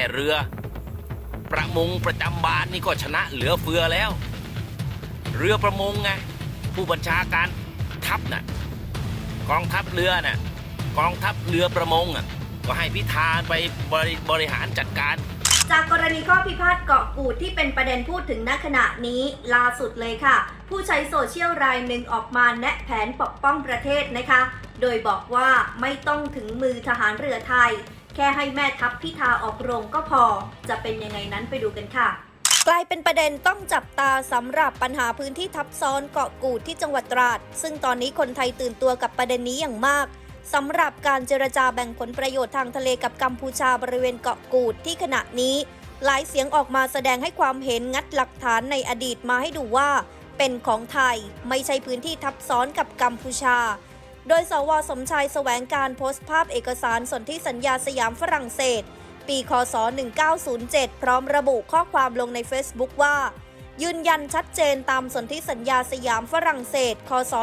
ค่เรือ ประมงประจำบานนี่ก็ชนะเหลือเฟือแล้ว เรือประมงไงผู้บัญชาการทัพน่ะกองทัพเรือน่ะกองทัพเรือประมงอะก็ให้พิธาไปบริบริหารจัดการ จากกรณีข้อพิพาทเกาะกูดที่เป็นประเด็นพูดถึงณขณะนี้ล่าสุดเลยค่ะ ผู้ใช้โซเชียลรายหนึ่งออกมาแนะแผนปกป้องประเทศนะคะ โดยบอกว่าไม่ต้องถึงมือทหารเรือไทย แค่ให้แม่ทัพพิธาออกโรงก็พอ จะเป็นยังไงนั้นไปดูกันค่ะกลายเป็นประเด็นต้องจับตาสำหรับปัญหาพื้นที่ทับซ้อนเกาะกูดที่จังหวัดตราด ซึ่งตอนนี้คนไทยตื่นตัวกับประเด็นนี้อย่างมากสำหรับการเจรจาแบ่งผลประโยชน์ทางทะเลกับกัมพูชาบริเวณเกาะกูดที่ขณะนี้ หลายเสียงออกมาแสดงให้ความเห็นงัดหลักฐานในอดีตมาให้ดูว่า เป็นของไทยไม่ใช่พื้นที่ทับซ้อนกับกัมพูชา โดยสวสมชายแสวงการโพสต์ภาพเอกสารสนธิสัญญาสยามฝรั่งเศส ปีคศ 1907 พร้อมระบุข้อความลงใน Facebook ว่า ยืนยันชัดเจนตามสนธิสัญญาสยามฝรั่งเศส คศ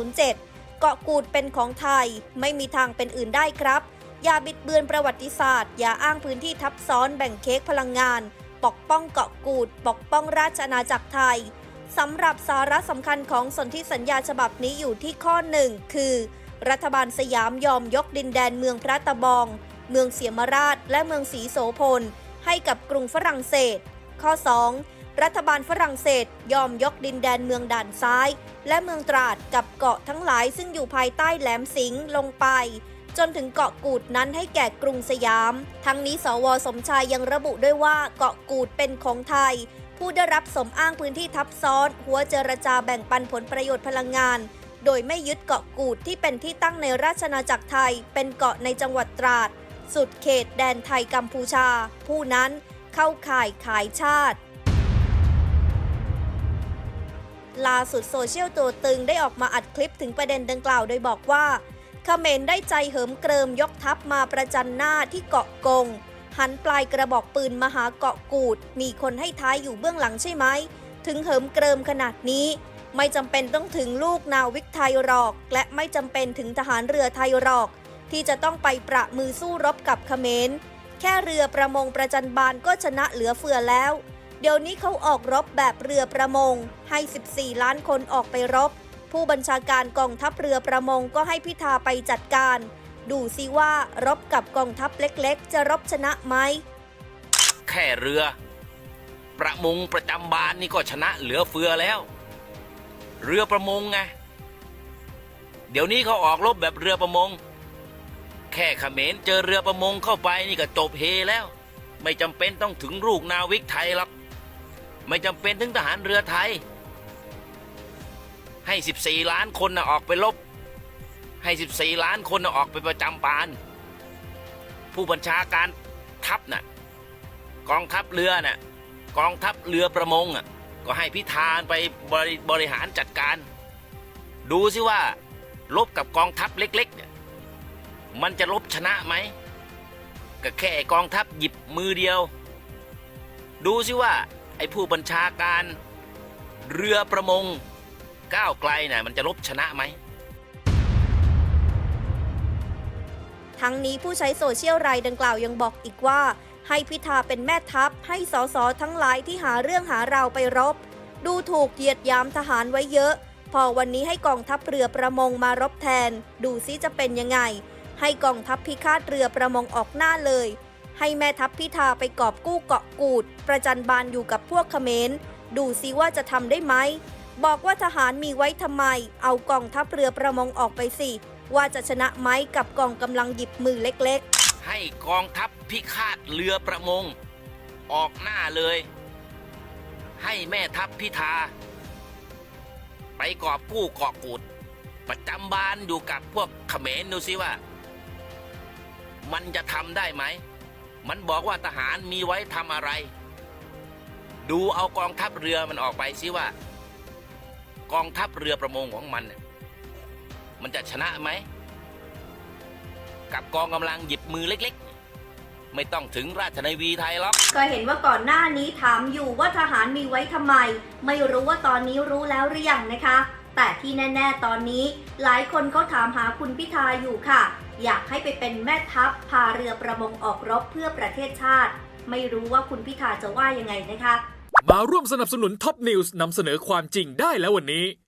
1907 เกาะกูดเป็นของไทย ไม่มีทางเป็นอื่นได้ครับ อย่าบิดเบือนประวัติศาสตร์ อย่าอ้างพื้นที่ทับซ้อนแบ่งเค้กพลังงาน ปกป้องเกาะกูด ปกป้องราชอาณาจักรไทย สำหรับสาระสำคัญของสนธิสัญญาฉบับนี้อยู่ที่ข้อหนึ่งคือ รัฐบาลสยามยอมยกดินแดนเมืองพระตะบอง เมืองเสียมราช และเมืองศรีโสพล ให้กับกรุงฝรั่งเศส ข้อ 2. รัฐบาลฝรั่งเศสยอมยกดินแดนเมืองด่านซ้าย และเมืองตราดกับเกาะทั้งหลายซึ่งอยู่ภายใต้แหลมสิงห์ลงไปจนถึงเกาะกูดนั้นให้แก่กรุงสยาม ทั้งนี้สวสมชายยังระบุด้วยว่าเกาะกูดเป็นของไทย ผู้ได้รับสมอ้างพื้นที่ทับซ้อน หัวเจรจาแบ่งปันผลประโยชน์พลังงาน โดยไม่ยึดเกาะกูดที่เป็นที่ตั้งในราชอาณาจักรไทย เป็นเกาะในจังหวัดตราด สุดเขตแดนไทยกัมพูชา ผู้นั้นเข้าข่ายขายชาติล่าสุดโซเชียลตัวตึงได้ออกมาอัดคลิปถึงประเด็นดังกล่าวโดยบอกว่าเขมรได้ใจเหิมเกริมยกทัพมาประจันหน้าที่เกาะกง หันปลายกระบอกปืนมาหาเกาะกูด มีคนให้ท้ายอยู่เบื้องหลังใช่ไหม ถึงเหิมเกริมขนาดนี้ ไม่จำเป็นต้องถึงลูกนาวิกไทยหรอก และไม่จำเป็นถึงทหารเรือไทยหรอก ที่จะต้องไปประมือสู้รบกับเขมร แค่เรือประมงประจันบานก็ชนะเหลือเฟือแล้ว เดี๋ยวนี้เขาออกรบแบบเรือประมง ให้ 14 ล้านคนออกไปรบ ผู้บัญชาการกองทัพเรือประมงก็ให้พิธาไปจัดการ ดูซิว่ารบกับกองทัพเล็กๆ จะรบชนะไหม แค่เรือ ประมงประจำบานนี่ก็ชนะเหลือเฟือแล้ว เรือประมงไง เดี๋ยวนี้เขาออกรบแบบเรือประมง แค่เขมรเจอเรือประมงเข้าไปนี่ก็จบเฮแล้ว ไม่จำเป็นต้องถึงลูกนาวิกไทยหรอก ไม่จำเป็นถึงทหารเรือไทย ให้ 14 ล้านคนนะออกไปรบ ให้ 14 ล้านคนออกไปประจำปาน ผู้บัญชาการทัพน่ะกองทัพเรือน่ะกองทัพเรือประมงอะก็ให้พิธานไปบริบริหารจัดการ ดูสิว่าลบกับกองทัพเล็กๆเนี่ยมันจะลบชนะไหมก็แค่กองทัพหยิบมือเดียว ดูสิว่าไอ้ผู้บัญชาการเรือประมงก้าวไกลน่ะมันจะลบชนะไหม ทั้งนี้ผู้ใช้โซเชียลรายดังกล่าวยังบอกอีกว่า ให้พิธาเป็นแม่ทัพ ให้สสทั้งหลายที่หาเรื่องหาราวไปรบ ดูถูกเหยียดยามทหารไว้เยอะ พอวันนี้ให้กองทัพเรือประมงมารบแทน ดูซิจะเป็นยังไง ให้กองทัพพิฆาตเรือประมงออกหน้าเลย ให้แม่ทัพพิธาไปกอบกู้เกาะกูด ประจันบานอยู่กับพวกเขมร ดูซิว่าจะทำได้ไหมบอกว่าทหารมีไว้ทำไม เอากองทัพเรือประมงออกไปสิ ว่าจะชนะไหมกับกองกำลังหยิบมือเล็กๆ ให้กองทัพพิฆาตเรือประมง ออกหน้าเลย ให้แม่ทัพพิธา ไปกอบกู้เกาะกูด ประจำบานอยู่กับพวกเขมรดูสิว่า มันจะทำได้ไหม มันบอกว่าทหารมีไว้ทำอะไร ดูเอากองทัพเรือมันออกไปสิว่า กองทัพเรือประมงของมันน่ะ มันจะชนะไหม กับกองกำลังหยิบมือเล็กๆ ไม่ต้องถึงราชนาวีไทยหรอก ก็เห็นว่าก่อนหน้านี้ถามอยู่ว่าทหารมีไว้ทำไม ไม่รู้ว่าตอนนี้รู้แล้วหรือยังนะคะ แต่ที่แน่ ๆ ตอนนี้ หลายคนเขาถามหาคุณพิธาอยู่ค่ะ อยากให้ไปเป็นแม่ทัพพาเรือประมงออกรบเพื่อประเทศชาติ ไม่รู้ว่าคุณพิธาจะว่ายังไงนะคะ มาร่วมสนับสนุนท็อปนิวส์นำเสนอความจริงได้แล้ววันนี้เ